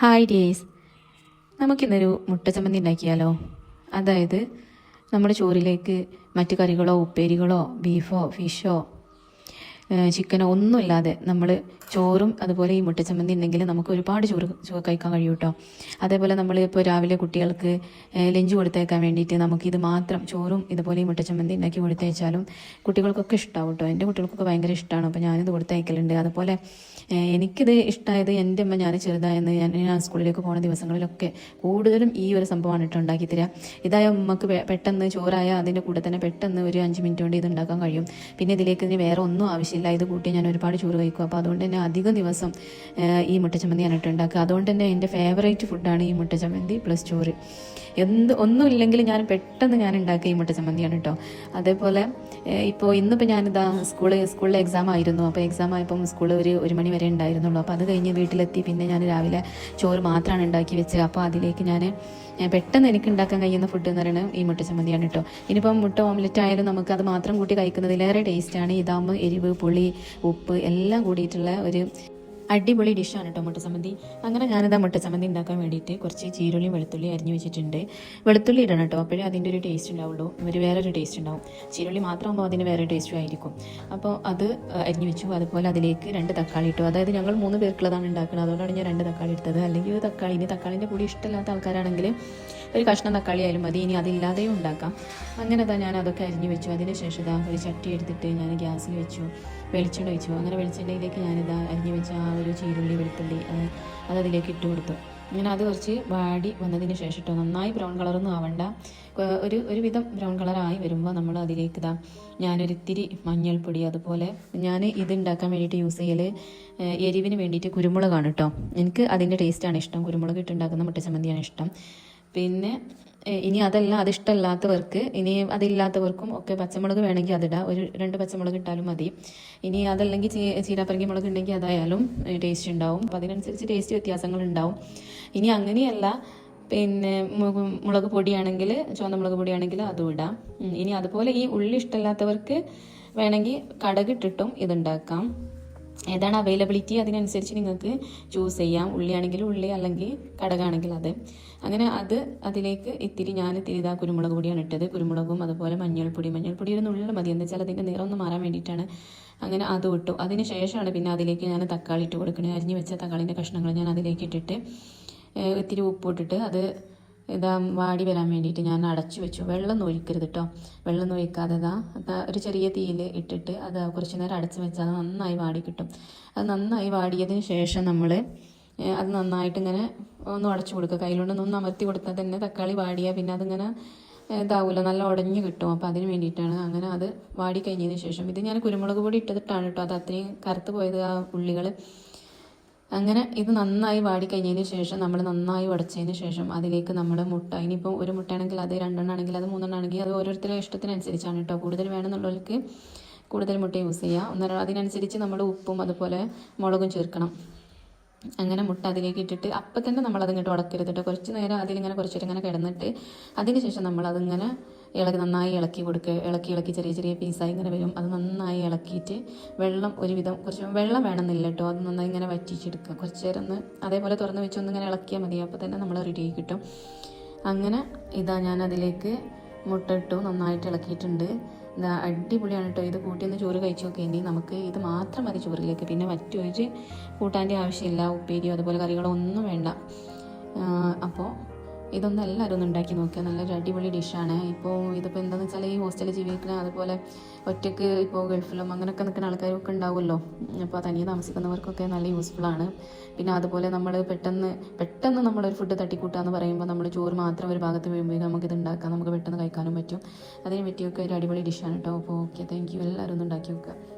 Hi days. നമുക്കിന്നൊരു മുട്ട ചമ്മന്തി ഉണ്ടാക്കിയാലോ? അതായത് നമ്മുടെ ചോറിലേക്ക് മറ്റു കറികളോ ഉപ്പേരികളോ ബീഫോ ഫിഷോ ചിക്കനോ ഒന്നുമില്ലാതെ നമ്മൾ ചോറും അതുപോലെ ഈ മുട്ടച്ചമ്മന്തി ഉണ്ടെങ്കിൽ നമുക്ക് ഒരുപാട് ചോറ് ചോറ് കഴിക്കാൻ കഴിയും കേട്ടോ അതേപോലെ നമ്മൾ ഇപ്പോൾ രാവിലെ കുട്ടികൾക്ക് ലഞ്ച് കൊടുത്തേക്കാൻ വേണ്ടിയിട്ട് നമുക്കിത് മാത്രം ചോറും ഇതുപോലെ ഈ മുട്ടച്ചമ്മന്തി ഉണ്ടാക്കി കൊടുത്തയച്ചാലും കുട്ടികൾക്കൊക്കെ ഇഷ്ടമാവും കേട്ടോ എന്റെ കുട്ടികൾക്കൊക്കെ ഭയങ്കര ഇഷ്ടമാണ് അപ്പോൾ ഞാനിത് കൊടുത്തയക്കലുണ്ട്. അതുപോലെ എനിക്കിത് ഇഷ്ടമായത് എന്റെ അമ്മ ഞാൻ ചെറുതായെന്ന് ഞാൻ ഞാൻ സ്കൂളിലേക്ക് പോകുന്ന ദിവസങ്ങളിലൊക്കെ കൂടുതലും ഈ ഒരു സംഭവമാണ് കേട്ടോ ഉണ്ടാക്കി തരിക ഇതായ അമ്മയ്ക്ക് പെട്ടെന്ന് ചോറായ അതിന്റെ കൂടെ തന്നെ പെട്ടെന്ന് ഒരു അഞ്ച് മിനിറ്റ് കൊണ്ട് ഇത് ഉണ്ടാക്കാൻ കഴിയും. പിന്നെ ഇതിലേക്ക് വേറെ ഒന്നും ആവശ്യമില്ല ഇത് കൂട്ടി ഞാൻ ഒരുപാട് ചോറ് കഴിക്കും. അപ്പോൾ അതുകൊണ്ട് തന്നെ അധിക ദിവസം ഈ മുട്ടച്ചമ്മന്തി ഞാനിട്ടുണ്ടാക്കുക അതുകൊണ്ട് തന്നെ എന്റെ ഫേവറേറ്റ് ഫുഡാണ് ഈ മുട്ടച്ചമ്മന്തി പ്ലസ് ചോറ്. എന്ത് ഒന്നുമില്ലെങ്കിൽ ഞാൻ പെട്ടെന്ന് ഞാൻ ഉണ്ടാക്കുക ഈ മുട്ടച്ചമ്മന്തിയാണ് കേട്ടോ. അതേപോലെ ഇപ്പോൾ ഇന്നിപ്പോൾ ഞാനിതാ സ്കൂൾ സ്കൂളിലെ എക്സാം ആയിരുന്നു. അപ്പോൾ എക്സാം ആയപ്പം സ്കൂളിൽ ഒരു ഒരു മണി വരെ ഉണ്ടായിരുന്നുള്ളൂ. അപ്പോൾ അത് കഴിഞ്ഞ് വീട്ടിലെത്തി. പിന്നെ ഞാൻ രാവിലെ ചോറ് മാത്രമാണ് ഉണ്ടാക്കി വെച്ചത്. അപ്പോൾ അതിലേക്ക് ഞാൻ പെട്ടെന്ന് എനിക്ക് ഉണ്ടാക്കാൻ കഴിയുന്ന ഫുഡ് എന്ന് പറയുന്നത് ഈ മുട്ട ചമ്മന്തിയാണ് കേട്ടോ. ഇനിയിപ്പം മുട്ട ഓംലെറ്റ് ആയാലും നമുക്ക് അത് മാത്രം കൂട്ടി കഴിക്കുന്നതിലേറെ ടേസ്റ്റാണ് ഇതാകുമ്പോൾ എരിവ് പുളി ഉപ്പ് എല്ലാം കൂടിയിട്ടുള്ള ഒരു അടിപൊളി ഡിഷാണ് കേട്ടോ മുട്ട ചമ്മന്തി അങ്ങനെ ഞാനിത് മുട്ട ചമ്മന്തി ഉണ്ടാക്കാൻ വേണ്ടിയിട്ട് കുറച്ച് ചീരുള്ളിയും വെളുത്തുള്ളി അരിഞ്ഞു വെച്ചിട്ടുണ്ട്. വെളുത്തുള്ളി ഇടണം കേട്ടോ അപ്പോഴേ അതിന്റെ ഒരു ടേസ്റ്റ് ഉണ്ടാവുള്ളൂ. ഒരു വേറൊരു ടേസ്റ്റ് ഉണ്ടാവും. ചീരുള്ളി മാത്രമാകുമ്പോൾ അതിന് വേറെ ടേസ്റ്റും ആയിരിക്കും. അപ്പോൾ അത് അരിഞ്ഞു വെച്ചു. അതുപോലെ അതിലേക്ക് രണ്ട് തക്കാളി ഇട്ടു. അതായത് ഞങ്ങൾ മൂന്ന് പേർക്കുള്ളതാണ് ഉണ്ടാക്കുന്നത്. അതുകൊണ്ടാണ് ഞാൻ രണ്ട് തക്കാളി എടുത്തത് അല്ലെങ്കിൽ ഒരു തക്കാളി ഇനി തക്കാളിന്റെ പൊടി ഇഷ്ടമില്ലാത്ത ആൾക്കാരാണെങ്കിൽ ഒരു കഷ്ണം തക്കാളി ആയാലും മതി. ഇനി അതില്ലാതെയും ഉണ്ടാക്കാം. അങ്ങനെ തന്നെ ഞാൻ അതൊക്കെ അരിഞ്ഞു വെച്ചു. അതിനുശേഷം ഇതാ ഒരു ചട്ടി എടുത്തിട്ട് ഞാൻ ഗ്യാസിൽ വെച്ചു. വെളിച്ചെണ്ണ വെച്ചു അങ്ങനെ വെളിച്ചെണ്ണയിലേക്ക് ഞാനിതാ അരിഞ്ഞു വെച്ച ആ ഒരു ചീരുള്ളി വെളുത്തുള്ളി അത് അത് അതിലേക്ക് ഇട്ട് കൊടുത്തു. അങ്ങനെ അത് കുറച്ച് വാടി വന്നതിന് ശേഷം നന്നായി ബ്രൗൺ കളറൊന്നും ആവണ്ട. ഒരു ഒരുവിധം ബ്രൗൺ കളറായി വരുമ്പോൾ നമ്മൾ അതിലേക്ക് ഇതാ ഞാനൊരിത്തിരി മഞ്ഞൾപ്പൊടി അതുപോലെ ഞാൻ ഇത് ഉണ്ടാക്കാൻ വേണ്ടിയിട്ട് യൂസ് ചെയ്യൽ എരിവിന് വേണ്ടിയിട്ട് കുരുമുളകാണ് കേട്ടോ എനിക്ക് അതിന്റെ ടേസ്റ്റാണ് ഇഷ്ടം. കുരുമുളക് ഇട്ടുണ്ടാക്കുന്ന മുട്ട ചമ്മന്തിയാണ് ഇഷ്ടം. പിന്നെ ഇനി അതല്ല അതിഷ്ടമല്ലാത്തവർക്ക് ഇനി അതില്ലാത്തവർക്കും ഒക്കെ പച്ചമുളക് വേണമെങ്കിൽ അതിടാം ഒരു രണ്ട് പച്ചമുളക് ഇട്ടാലും മതി. ഇനി അതല്ലെങ്കിൽ ചീ ചീരാപ്പറങ്കി മുളക് ഉണ്ടെങ്കിൽ അതായാലും ടേസ്റ്റ് ഉണ്ടാവും. അപ്പം അതിനനുസരിച്ച് ടേസ്റ്റ് വ്യത്യാസങ്ങൾ ഉണ്ടാവും ഇനി അങ്ങനെയല്ല പിന്നെ മുളക് പൊടിയാണെങ്കിൽ ചുവന്ന മുളക് പൊടിയാണെങ്കിൽ അതും ഇടാം. ഇനി അതുപോലെ ഈ ഉള്ളി ഇഷ്ടമല്ലാത്തവർക്ക് വേണമെങ്കിൽ കടകിട്ടിട്ടും ഇതുണ്ടാക്കാം. ഏതാണ് അവൈലബിലിറ്റി അതിനനുസരിച്ച് നിങ്ങൾക്ക് ചൂസ് ചെയ്യാം. ഉള്ളിയാണെങ്കിൽ ഉള്ളി അല്ലെങ്കിൽ കടകാണെങ്കിൽ അത്. അങ്ങനെ അത് അതിലേക്ക് ഇത്തിരി ഞാൻ ഇത്തിരി ഇതാ കുരുമുളക് പൊടിയാണ് ഇട്ടത്. കുരുമുളകും അതുപോലെ മഞ്ഞൾപ്പൊടി. മഞ്ഞൾപ്പൊടി ഒരു നുള്ളിൽ മതി. എന്താ വെച്ചാൽ അതിന്റെ നിറം ഒന്ന് മാറാൻ വേണ്ടിയിട്ടാണ് അങ്ങനെ അത് ഇട്ടു. അതിന് ശേഷമാണ് പിന്നെ അതിലേക്ക് ഞാൻ തക്കാളി ഇട്ട് കൊടുക്കണേ അരിഞ്ഞ് വെച്ച തക്കാളിന്റെ കഷ്ണങ്ങൾ ഞാൻ അതിലേക്ക് ഇട്ടിട്ട് ഇത്തിരി ഉപ്പ് ഇട്ടിട്ട് അത് ഇതാ വാടി വരാൻ വേണ്ടിയിട്ട് ഞാൻ അടച്ചു വെച്ചു. വെള്ളം ഒഴിക്കരുത് കേട്ടോ വെള്ളം ഒഴിക്കാതെ ഇതാ ഒരു ചെറിയ തീയിൽ ഇട്ടിട്ട് അത് കുറച്ച് നേരം അടച്ച് വെച്ചാൽ അത് നന്നായി വാടി കിട്ടും. അത് നന്നായി വാടിയതിന് ശേഷം നമ്മൾ അത് നന്നായിട്ട് ഇങ്ങനെ ഒന്ന് അടച്ചു കൊടുക്കുക കയ്യിലുണ്ടെന്ന് ഒന്ന് അമർത്തി കൊടുത്താൽ തന്നെ തക്കാളി വാടിയാൽ പിന്നെ അതിങ്ങനെ ഇതാവില്ല നല്ല ഉടഞ്ഞു കിട്ടും. അപ്പോൾ അതിന് വേണ്ടിയിട്ടാണ് അങ്ങനെ അത് വാടി കഴിഞ്ഞതിന് ശേഷം. ഇത് ഞാൻ കുരുമുളക് പൊടി ഇട്ടിട്ടാണ് കേട്ടോ അത് അത്രയും കറുത്ത് പോയത് ആ ഉള്ളികൾ അങ്ങനെ ഇത് നന്നായി വാടിക്കഴിഞ്ഞതിന് ശേഷം നമ്മൾ നന്നായി ഉടച്ചതിന് ശേഷം അതിലേക്ക് നമ്മുടെ മുട്ട ഇനിയിപ്പോൾ ഒരു മുട്ടയാണെങ്കിൽ അത് രണ്ടെണ്ണം ആണെങ്കിൽ അത് മൂന്നെണ്ണം ആണെങ്കിൽ അത് ഓരോരുത്തരുടെ ഇഷ്ടത്തിനനുസരിച്ചാണ് കേട്ടോ കൂടുതൽ വേണമെന്നുള്ളവർക്ക് കൂടുതൽ മുട്ട യൂസ് ചെയ്യുക ഒന്നര അതിനനുസരിച്ച് നമ്മൾ ഉപ്പും അതുപോലെ മുളകും ചേർക്കണം. അങ്ങനെ മുട്ട അതിലേക്ക് ഇട്ടിട്ട് അപ്പം തന്നെ നമ്മൾ അതിങ്ങോട്ട് ഉടക്കരുത് കേട്ടോ കുറച്ച് നേരം അതിലിങ്ങനെ കുറച്ചിട്ട് ഇങ്ങനെ കിടന്നിട്ട് അതിന് ശേഷം നമ്മൾ അതിങ്ങനെ ഇളക്കി നന്നായി ഇളക്കി കൊടുക്കുക. ഇളക്കി ഇളക്കി ചെറിയ ചെറിയ പീസായി ഇങ്ങനെ വരും. അത് നന്നായി ഇളക്കിയിട്ട് വെള്ളം ഒരുവിധം കുറച്ച് വെള്ളം വേണമെന്നില്ല കേട്ടോ. അത് നന്നായി ഇങ്ങനെ വറ്റിച്ചെടുക്കുക. കുറച്ച് നേരം ഒന്ന് അതേപോലെ തുറന്ന് വെച്ച് ഒന്ന് ഇങ്ങനെ ഇളക്കിയാൽ മതി. അപ്പോൾ തന്നെ നമ്മൾ റെഡി കിട്ടും. അങ്ങനെ ഇതാ ഞാൻ അതിലേക്ക് മുട്ട ഇട്ടു നന്നായിട്ട് ഇളക്കിയിട്ടുണ്ട്. അടിപൊളിയാണ് കേട്ടോ. ഇത് കൂട്ടിയൊന്ന് ചോറ് കഴിച്ചു നോക്കേണ്ടി നമുക്ക് ഇത് മാത്രം മതി ചോറിലേക്ക്. പിന്നെ മറ്റൊരു കൂട്ടാന്റെ ആവശ്യമില്ല. ഉപ്പേരിയോ അതുപോലെ കറികളോ ഒന്നും വേണ്ട. അപ്പോൾ ഇതൊന്നും എല്ലാവരും ഒന്ന് ഉണ്ടാക്കി നോക്കുക നല്ലൊരു അടിപൊളി ഡിഷാണ്. ഇപ്പോൾ ഇതിപ്പോൾ എന്താണെന്ന് വെച്ചാൽ ഈ ഹോസ്റ്റലിൽ ജീവിക്കുന്ന അതുപോലെ ഒറ്റയ്ക്ക് ഇപ്പോൾ ഗൾഫിലും അങ്ങനെയൊക്കെ നിൽക്കുന്ന ആൾക്കാരൊക്കെ ഉണ്ടാവുമല്ലോ. അപ്പോൾ തനിയെ താമസിക്കുന്നവർക്കൊക്കെ നല്ല യൂസ്ഫുള്ളാണ് പിന്നെ അതുപോലെ നമ്മൾ പെട്ടെന്ന് പെട്ടെന്ന് നമ്മളൊരു ഫുഡ് തട്ടിക്കൂട്ടുക എന്ന് പറയുമ്പോൾ നമ്മൾ ചോറ് മാത്രം ഒരു ഭാഗത്ത് വീഴുമ്പോൾ നമുക്കിത് ഉണ്ടാക്കാം. നമുക്ക് പെട്ടെന്ന് കഴിക്കാനും പറ്റും. അതിന് പറ്റിയൊക്കെ ഒരു അടിപൊളി ഡിഷാണ് കേട്ടോ അപ്പോൾ ഓക്കെ താങ്ക് യു എല്ലാവരും ഒന്ന് ഉണ്ടാക്കി നോക്കുക